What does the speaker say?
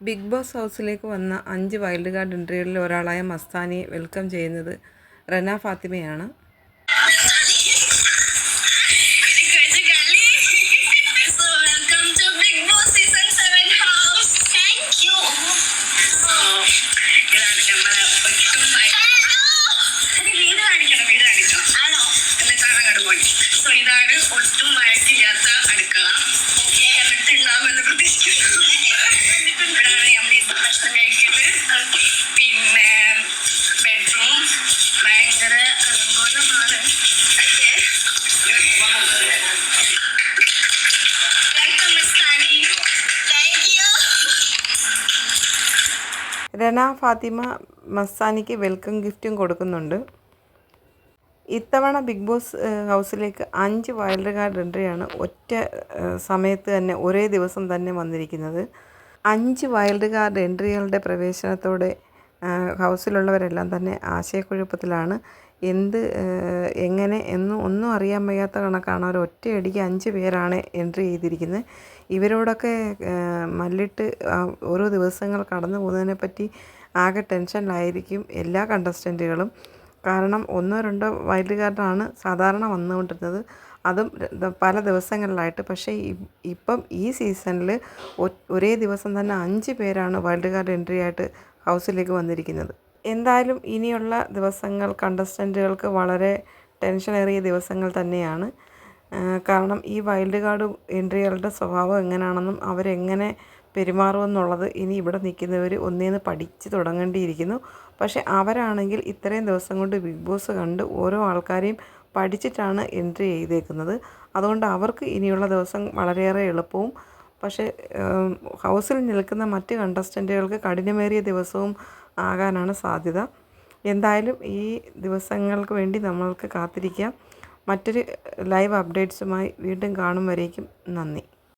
Big boss ഹൗസിലേക്ക് വന്ന അഞ്ച് വൈൽഡ് കാർഡ് എൻട്രികളിൽ ഒരാളായ മസ്താനിയെ വെൽക്കം ചെയ്യുന്നത് റന ഫാത്തിമയാണ്. So welcome റന ഫാത്തിമ മസ്താനിക്ക് വെൽക്കം ഗിഫ്റ്റും കൊടുക്കുന്നുണ്ട്. ഇത്തവണ ബിഗ് ബോസ് ഹൗസിലേക്ക് അഞ്ച് വൈൽഡ് കാർഡ് എൻട്രിയാണ് ഒറ്റ സമയത്ത് തന്നെ ഒരേ ദിവസം തന്നെ വന്നിരിക്കുന്നത്. അഞ്ച് വൈൽഡ് കാർഡ് എൻട്രികളുടെ പ്രവേശനത്തോടെ ഹൗസിലുള്ളവരെല്ലാം തന്നെ ആശയക്കുഴപ്പത്തിലാണ്. എന്ത് എങ്ങനെ എന്നും ഒന്നും അറിയാൻ വയ്യാത്ത കണക്കാണ്. അവർ ഒറ്റയടിക്ക് അഞ്ച് പേരാണ് എൻട്രി ചെയ്തിരിക്കുന്നത്. ഇവരോടൊക്കെ മല്ലിട്ട് ഓരോ ദിവസങ്ങൾ കടന്നു പോകുന്നതിനെ പറ്റി ആകെ ടെൻഷനിലായിരിക്കും എല്ലാ കണ്ടസ്റ്റന്റുകളും. കാരണം ഒന്നോ രണ്ടോ കാർഡാണ് സാധാരണ വന്നുകൊണ്ടിരുന്നത്. അതും പല ദിവസങ്ങളിലായിട്ട്. പക്ഷേ ഇപ്പം ഈ സീസണിൽ ഒരേ ദിവസം തന്നെ അഞ്ച് പേരാണ് വൈൽഡ് കാർഡ് എൻട്രി ആയിട്ട് ഹൗസിലേക്ക് വന്നിരിക്കുന്നത്. എന്തായാലും ഇനിയുള്ള ദിവസങ്ങൾ കണ്ടസ്റ്റന്റുകൾക്ക് വളരെ ടെൻഷനേറിയ ദിവസങ്ങൾ തന്നെയാണ്. കാരണം ഈ വൈൽഡ് കാർഡ് എൻട്രികളുടെ സ്വഭാവം എങ്ങനെയാണെന്നും അവരെങ്ങനെ പെരുമാറുമെന്നുള്ളത് ഇനി ഇവിടെ നിൽക്കുന്നവർ ഒന്നേന്ന് പഠിച്ച് തുടങ്ങേണ്ടിയിരിക്കുന്നു. പക്ഷേ അവരാണെങ്കിൽ ഇത്രയും ദിവസം കൊണ്ട് ബിഗ് ബോസ് കണ്ട് ഓരോ ആൾക്കാരെയും പഠിച്ചിട്ടാണ് എൻട്രി ചെയ്തേക്കുന്നത്. അതുകൊണ്ട് അവർക്ക് ഇനിയുള്ള ദിവസം വളരെയേറെ എളുപ്പവും. പക്ഷേ ഹൗസിൽ നിൽക്കുന്ന മറ്റ് കണ്ടസ്റ്റന്റുകൾക്ക് കഠിനമേറിയ ദിവസവും ആകാനാണ് സാധ്യത. എന്തായാലും ഈ ദിവസങ്ങൾക്ക് വേണ്ടി നമ്മൾക്ക് കാത്തിരിക്കാം. മറ്റൊരു ലൈവ് അപ്ഡേറ്റ്സുമായി വീണ്ടും കാണും വരേക്കും. നന്ദി.